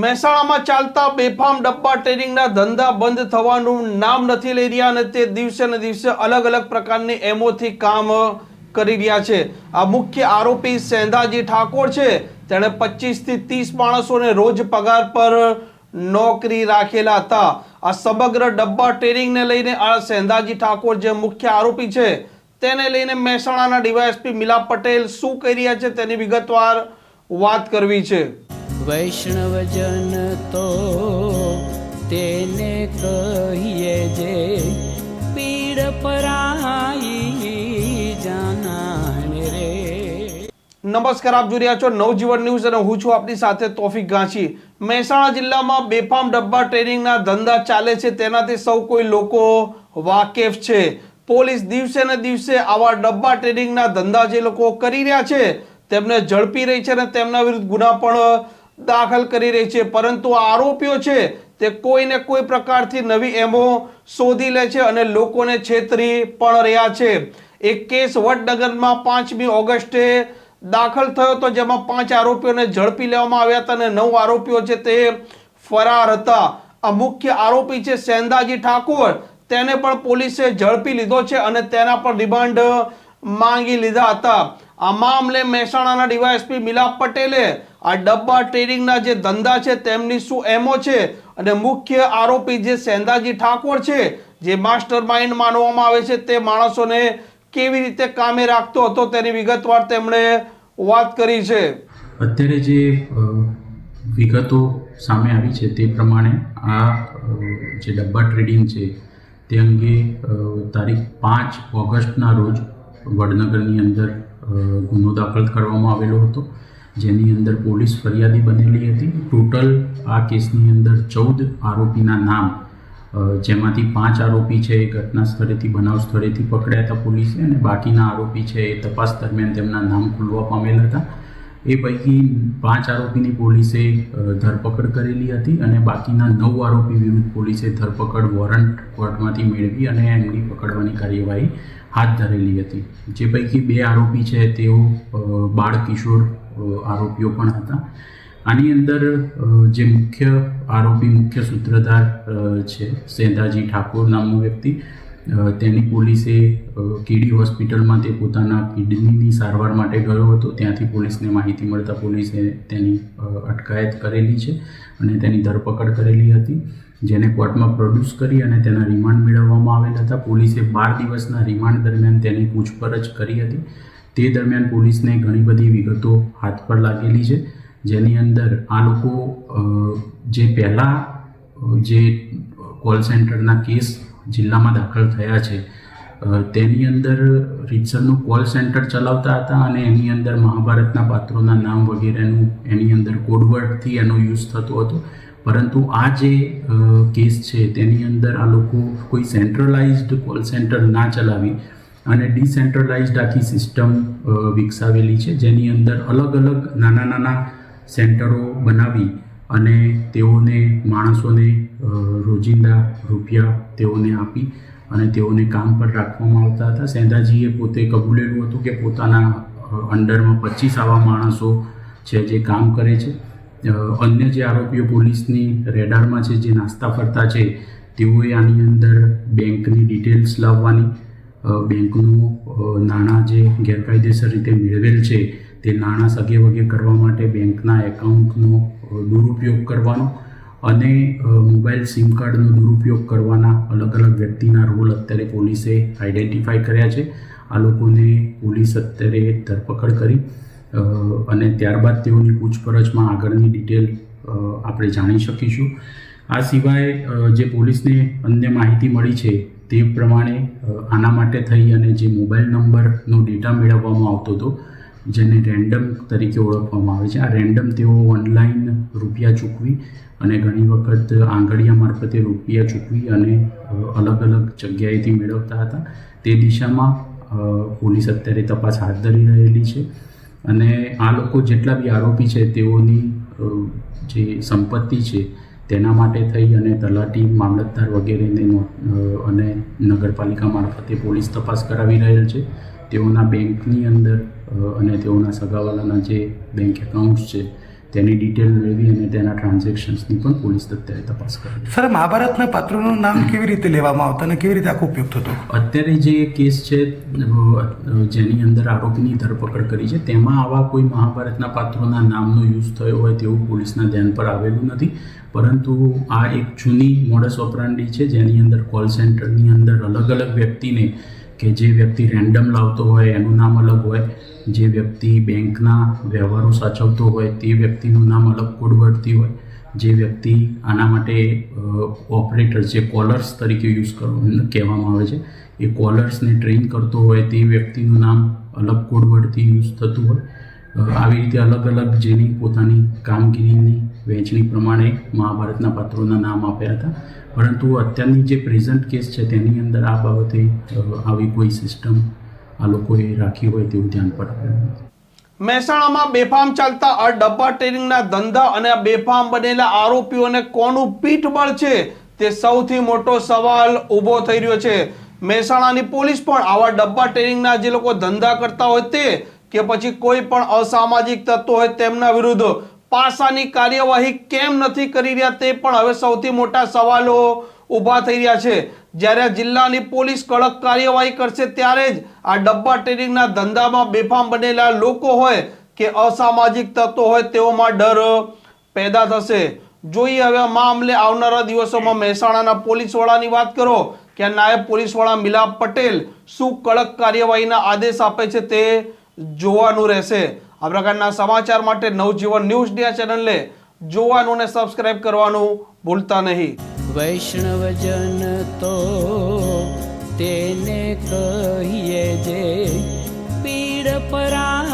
મહેસાણામાં ચાલતા બેફામ ડબ્બા ટ્રેડિંગના ધંધા બંધ થવાનું નામ નથી લઈ રહ્યા અને તે દિવસે ને દિવસે અલગ અલગ પ્રકારની એમોથી કામ કરી રહ્યા છે. આ મુખ્ય આરોપી સેંધાજી ઠાકોર છે. તેણે પચીસથી ત્રીસ માણસોને રોજ પગાર પર નોકરી રાખેલા હતા. આ સમગ્ર ડબ્બા ટ્રેડિંગને લઈને આ સેંધાજી ઠાકોર જે મુખ્ય આરોપી છે, તેને લઈને મહેસાણાના ડીવાયએસપી મિલા પટેલ શું કરી રહ્યા છે તેની વિગતવાર વાત કરવી છે. વૈષ્ણવજન તો તેને કહીએ જે પીડ પરાઈ જાનાને રે. નમસ્કાર, આપ જોઈ રહ્યા છો નવજીવન ન્યૂઝ અને હું છું આપની સાથે તોફિક ગાંચી. મહેસાણા જિલ્લામાં બેફામ ડબ્બા ટ્રેનિંગના ધંધા ચાલે છે, તેનાથી સૌ કોઈ લોકો વાકેફ છે. પોલીસ દિવસે ને દિવસે આવા ડબ્બા ટ્રેનિંગના ધંધા જે લોકો કરી રહ્યા છે, તેમને ઝડપી રહી છે અને તેમના વિરુદ્ધ ગુના પણ દાખલ કરી રહી છે. પરંતુ આરોપીઓ છે તે કોઈ ને કોઈ પ્રકારથી નવી એમો શોધી લે છે અને લોકોને છેતરી પણ રહ્યા છે. એક કેસ વડનગરમાં પાંચમી ઓગસ્ટે દાખલ થયો હતો, જેમાં પાંચ આરોપીઓને ઝડપી લેવામાં આવ્યા હતા અને નવ આરોપીઓ છે તે ફરાર હતા. આ મુખ્ય આરોપી છે સેન્દાજી ઠાકોર. તેને પણ પોલીસે ઝડપી લીધો છે અને તેના પર રિમાન્ડ માંગી લીધા હતા. આ મામલે મહેસાણાના ડીવાયએસપી મિલાપ પટેલે આ ડબ્બા ટ્રેડિંગના જે ધંધા છે તેમની શું એમો છે? અને મુખ્ય આરોપી જે સેન્દાજી ઠાકોર છે, જે માસ્ટર માઇન્ડ માનવામાં આવે છે, તે માણસોને કેવી રીતે કામે રાખતો હતો તેની વિગતવાર તેમણે વાત કરી છે. અત્યારે જે વિગતો સામે આવી છે તે પ્રમાણે આ જે ડબ્બા ટ્રેડિંગ છે તે અંગે તારીખ પાંચ ઓગસ્ટના રોજ વડનગરની અંદર ગુનો દાખલ કરવામાં આવેલો હતો. જેની અંદર પોલીસ ફરિયાદી બનેલી હતી. ટોટલ આ કેસની અંદર ચૌદ આરોપીના નામ જેમાંથી પાંચ આરોપી છે, એ ઘટના સ્થળેથી, બનાવ સ્થળેથી પકડ્યા હતા પોલીસે અને બાકીના આરોપી છે, એ તપાસ દરમિયાન તેમના નામ ખુલવા પામેલ હતા. એ પૈકી પાંચ આરોપીની પોલીસે ધરપકડ કરેલી હતી અને બાકીના નવ આરોપી વિરુદ્ધ પોલીસે ધરપકડ વોરંટ કોર્ટમાંથી મેળવી અને એમની પકડવાની કાર્યવાહી હાથ ધરેલી હતી. જે પૈકી બે આરોપી છે તેઓ બાળ કિશોર આરોપીઓ પણ હતા. આની અંદર જે મુખ્ય આરોપી, મુખ્ય સૂત્રધાર છે સેંધાજી ઠાકોર નામનો વ્યક્તિ તેની પોલીસે કેડી હોસ્પિટલમાં તે પોતાના કિડનીની સારવાર માટે ગયો હતો. ત્યાંથી પોલીસને માહિતી મળતા પોલીસે તેની અટકાયત કરેલી છે અને તેની ધરપકડ કરેલી હતી. જેને કોર્ટમાં પ્રોડ્યુસ કરી અને તેના રિમાન્ડ મેળવવામાં આવેલ હતા. પોલીસે બાર દિવસના રિમાન્ડ દરમિયાન તેની પૂછપરછ કરી હતી. તે દરમિયાન પોલીસને ઘણી બધી વિગતો હાથ પર લાગેલી છે, જેની અંદર આ લોકો જે પહેલાં જે કોલ સેન્ટરના કેસ જિલ્લામાં દાખલ થયા છે તેની અંદર રીતસરનું કોલ સેન્ટર ચલાવતા હતા અને એની અંદર મહાભારતના પાત્રોના નામ વગેરેનું એની અંદર કોડવર્ડથી એનો યુઝ થતો હતો. પરંતુ આ જે કેસ છે તેની અંદર આ લોકો કોઈ સેન્ટ્રલાઇઝ્ડ કોલ સેન્ટર ના ચલાવી અને ડિસેન્ટ્રલાઇઝ્ડ આખી સિસ્ટમ વિકસાવેલી છે, જેની અંદર અલગ અલગ નાના નાના સેન્ટરો બનાવી અને તેઓને માણસોને રોજિંદા રૂપિયા તેઓને આપી અને તેઓને કામ પર રાખવામાં આવતા હતા. સેંધાજીએ પોતે કબૂલેલું હતું કે પોતાના અંડરમાં પચીસ આવા માણસો છે જે કામ કરે છે. અન્ય જે આરોપીઓ પોલીસની રેડારમાં છે, જે નાસ્તા ફરતા છે, તેઓએ આની અંદર બેંકની ડિટેલ્સ લાવવાની બેંકનું નાણાં જે ગેરકાયદેસર રીતે મેળવેલ છે, તે નાણાં સગે વગે કરવા માટે બેંકના એકાઉન્ટનો દુરુપયોગ કરવાનો અને મોબાઈલ સિમ કાર્ડનો દુરુપયોગ કરવાના અલગ અલગ વ્યક્તિના રોલ અત્યારે પોલીસે આઈડેન્ટિફાઈ કર્યા છે. આ લોકોને પોલીસ અત્યારે ધરપકડ કરી અને ત્યારબાદ તેઓની પૂછપરછમાં આગળની ડિટેલ આપણે જાણી શકીશું. આ સિવાય જે પોલીસને અન્ય માહિતી મળી છે તે પ્રમાણે આના માટે થઈ અને જે મોબાઈલ નંબરનો ડેટા મેળવવામાં આવતો હતો, જેને રેન્ડમ તરીકે ઓળખવામાં આવે છે. આ રેન્ડમ તેઓ ઓનલાઈન રૂપિયા ચૂકવી અને ઘણી વખત આંગળીયા મારફતે રૂપિયા ચૂકવી અને અલગ અલગ જગ્યાએથી મેળવતા હતા. તે દિશામાં પોલીસ અત્યારે તપાસ હાથ ધરી રહેલી છે. અને આ લોકો જેટલા બી આરોપી છે, તેઓની જે સંપત્તિ છે, તેના માટે થઈ અને તલાટી, મામલતદાર વગેરેને અને નગરપાલિકા મારફતે પોલીસ તપાસ કરાવી રહેલ છે. તેઓના બેંકની અંદર અને તેઓના સગાવાલાના જે બેંક એકાઉન્ટ્સ છે તેની ડિટેલ મેળવી અને તેના ટ્રાન્ઝેક્શન્સની પણ પોલીસ અત્યારે તપાસ કરે સર મહાભારતના પાત્રોનું નામ કેવી રીતે લેવામાં આવતા અને કેવી રીતે આખો ઉપયોગ થતો? અત્યારે જે કેસ છે જેની અંદર આરોપીની ધરપકડ કરી છે તેમાં આવા કોઈ મહાભારતના પાત્રોના નામનો યુઝ થયો હોય તેવું પોલીસના ધ્યાન પર આવેલું નથી. પરંતુ આ એક જૂની મોડસ ઓપરાંડી છે જેની અંદર કોલ સેન્ટરની અંદર અલગ અલગ વ્યક્તિને કે જે વ્યક્તિ રેન્ડમ લાવતો હોય, એનું નામ અલગ હોય, જે વ્યક્તિ બેંકના વ્યવહારો સાચવતો હોય, તે વ્યક્તિનું નામ અલગ કોડવર્ડથી હોય, જે વ્યક્તિ આના માટે ઓપરેટર્સ જે કોલર્સ તરીકે યુઝ કરવા કહેવામાં આવે છે, એ કોલર્સને ટ્રેન કરતો હોય, તે વ્યક્તિનું નામ અલગ કોડવર્ડથી યુઝ થતું હોય આવી રીતે અલગ અલગ જેની પોતાની કામગીરીની વહેંચણી પ્રમાણે મહાભારતના પાત્રોના નામ આપ્યા હતા. પરંતુ અત્યારની જે પ્રેઝન્ટ કેસ છે તેની અંદર આ બાબતે આવી કોઈ સિસ્ટમ આ લોકોએ રાખી હોય તેવું ધ્યાન પર મહેસાણામાં બેફામ ચાલતા આ ડબ્બા ટ્રેડિંગના ધંધા અને આ બેફામ બનેલા આરોપીઓને કોનું પીઠબળ છે તે સૌથી મોટો સવાલ ઊભો થઈ રહ્યો છે. મહેસાણાની પોલીસ પણ આવા ડબ્બા ટ્રેડિંગના જે લોકો ધંધા કરતા હોય તે કે પછી કોઈ પણ અસામાજિક તત્વો હોય તેમના વિરુદ્ધ પાસાની કાર્યવાહી કેમ નથી કરી રહ્યા તે પણ હવે સૌથી મોટા સવાલો ઊભા થઈ રહ્યા છે. જ્યારે જિલ્લાની પોલીસ કડક કાર્યવાહી કરશે ત્યારે જ આ ડબ્બા ટ્રેડિંગના ધંધામાં બેફામ બનેલા લોકો હોય કે અસામાજિક તત્વો હોય તેઓમાં ડર પેદા થશે. જોઈએ હવે મામલે આવનારા દિવસોમાં મહેસાણાના પોલીસ વડાની વાત કરો કે નાયબ પોલીસ વડા મિલાપ પટેલ શું કડક કાર્યવાહીના આદેશ આપે છે તે જોવાનું રહેશે. આ પ્રકારના સમાચાર માટે નવજીવન ન્યૂઝ ડિયા ચેનલને જોવાનું અને સબસ્ક્રાઇબ કરવાનું ભૂલતા નહીં. વૈષ્ણવજન તો તેને કહીએ જે પીડ પરા